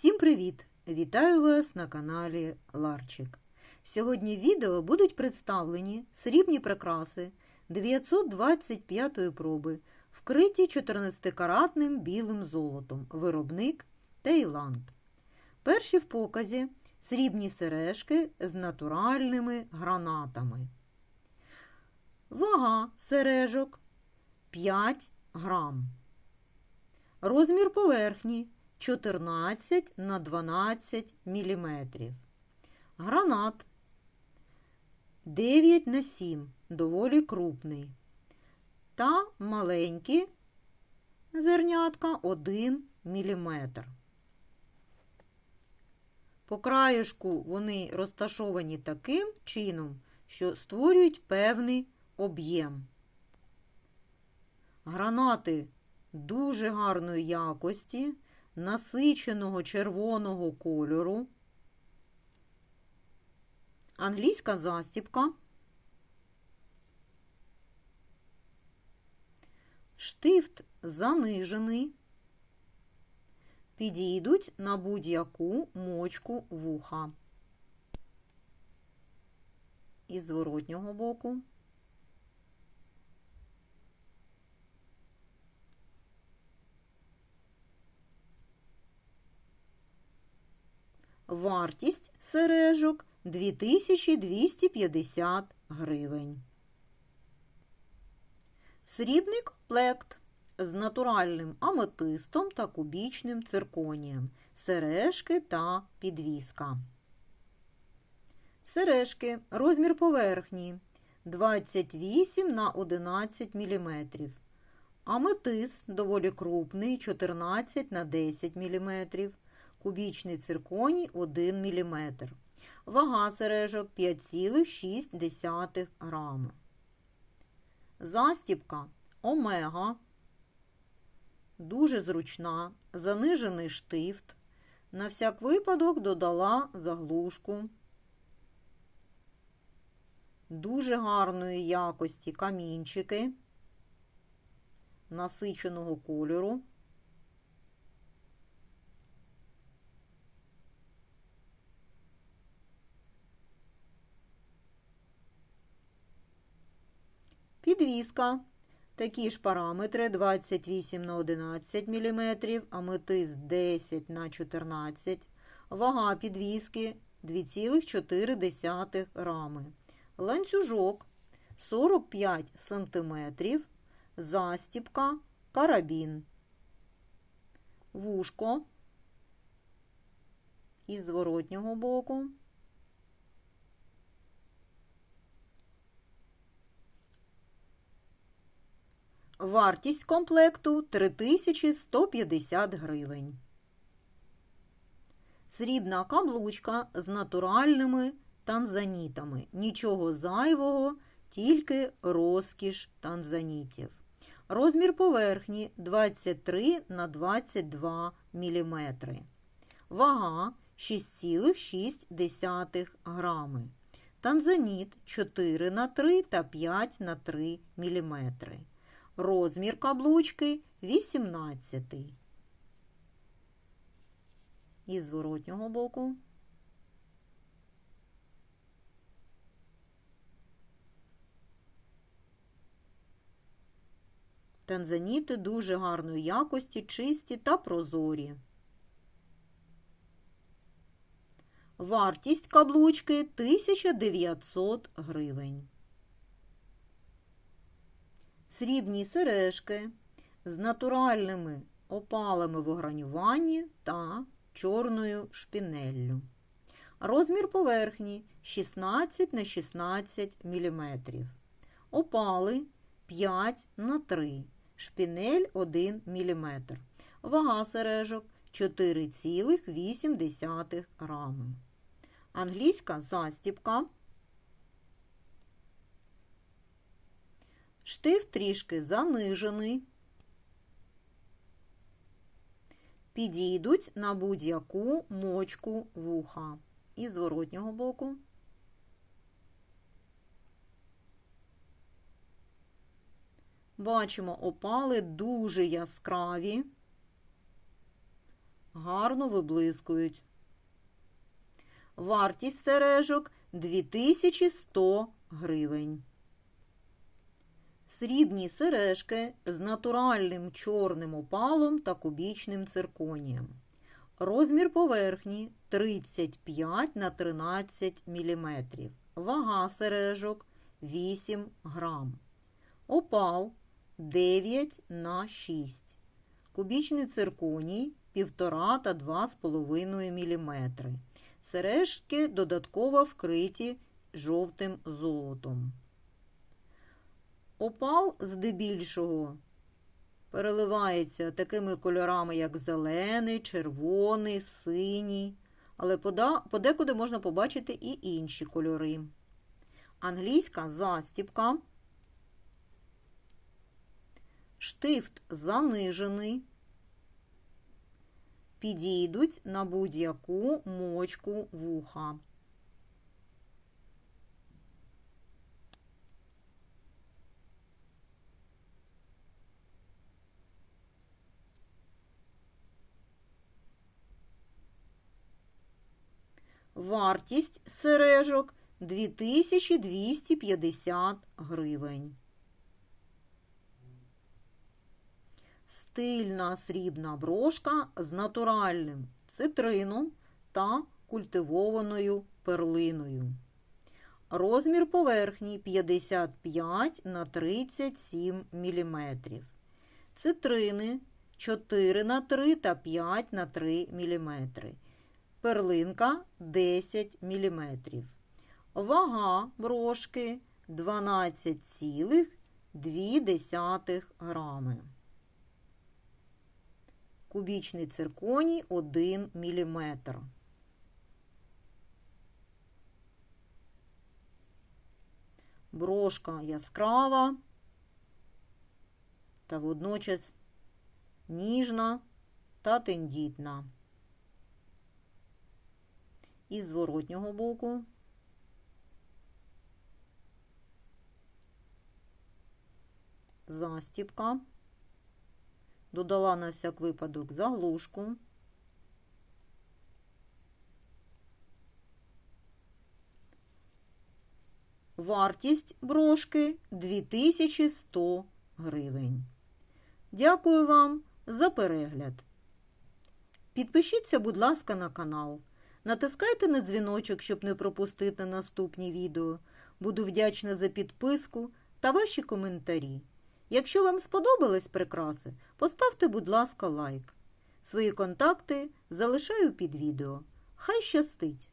Всім привіт! Вітаю вас на каналі Ларчик. Сьогодні в відео будуть представлені срібні прикраси 925 проби, вкриті 14-каратним білим золотом, виробник Таїланд. Перші в показі срібні сережки з натуральними гранатами. Вага сережок 5 грам. Розмір поверхні 14 на 12 мм. Гранат 9 на 7, доволі крупний. Та маленькі зернятка 1 мм. По краюшку вони розташовані таким чином, що створюють певний об'єм. Гранати дуже гарної якості, насиченого червоного кольору, англійська застіпка, штифт занижений, підійдуть на будь-яку мочку вуха. Із зворотнього боку. Вартість сережок 2250 гривень. Срібний комплект з натуральним аметистом та кубічним цирконієм, сережки та підвіска. Сережки розмір поверхні 28 на 11 мм. Аметист доволі крупний 14 на 10 мм кубічний цирконій 1 мм. Вага сережок 5,6 грами. Застіпка омега. Дуже зручна, занижений штифт. На всяк випадок додала заглушку. Дуже гарної якості камінчики насиченого кольору. Підвіска. Такі ж параметри 28 на 11 мм, аметист 10 на 14 Вага підвіски 2,4 грами. Ланцюжок 45 см. Застіпка, карабін. Вушко із зворотнього боку. Вартість комплекту 3150 гривень. Срібна каблучка з натуральними танзанітами. Нічого зайвого, тільки розкіш танзанітів. Розмір поверхні 23 на 22 мм. Вага 6,6 грами. Танзаніт 4 на 3 та 5 на 3 мм. Розмір каблучки 18. Із зворотнього боку. Танзаніти дуже гарної якості, чисті та прозорі. Вартість каблучки 1900 гривень. Срібні сережки з натуральними опалами в огранюванні та чорною шпінеллю. Розмір поверхні 16 на 16 мм. Опали 5 на 3 шпінель 1 мм. Вага сережок 4,8 грами. Англійська застіпка. Штифт трішки занижений. Підійдуть на будь-яку мочку вуха. І зворотнього боку. Бачимо, опали дуже яскраві, гарно виблискують. Вартість сережок 2100 гривень. Срібні сережки з натуральним чорним опалом та кубічним цирконієм. Розмір поверхні 35 на 13 мм. Вага сережок 8 грам. Опал 9 на 6. Кубічний цирконій 1,5 та 2,5 мм. Сережки додатково вкриті жовтим золотом. Опал здебільшого переливається такими кольорами, як зелений, червоний, синій, але подекуди можна побачити і інші кольори. Англійська застіпка, штифт занижений, підійдуть на будь-яку мочку вуха. Вартість сережок 2250 гривень. Стильна срібна брошка з натуральним цитрином та культивованою перлиною. Розмір поверхні 55 на 37 мм. Цитрини 4 на 3 та 5 на 3 мм. Перлинка 10 мм. Вага брошки 12,2 грами. Кубічний цирконій 1 мм. Брошка яскрава та водночас ніжна та тендітна. І зворотнього боку застіпка. Додала на всяк випадок заглушку. Вартість брошки 2100 гривень. Дякую вам за перегляд. Підпишіться, будь ласка, на канал. Натискайте на дзвіночок, щоб не пропустити наступні відео. Буду вдячна за підписку та ваші коментарі. Якщо вам сподобались прикраси, поставте, будь ласка, лайк. Свої контакти залишаю під відео. Хай щастить!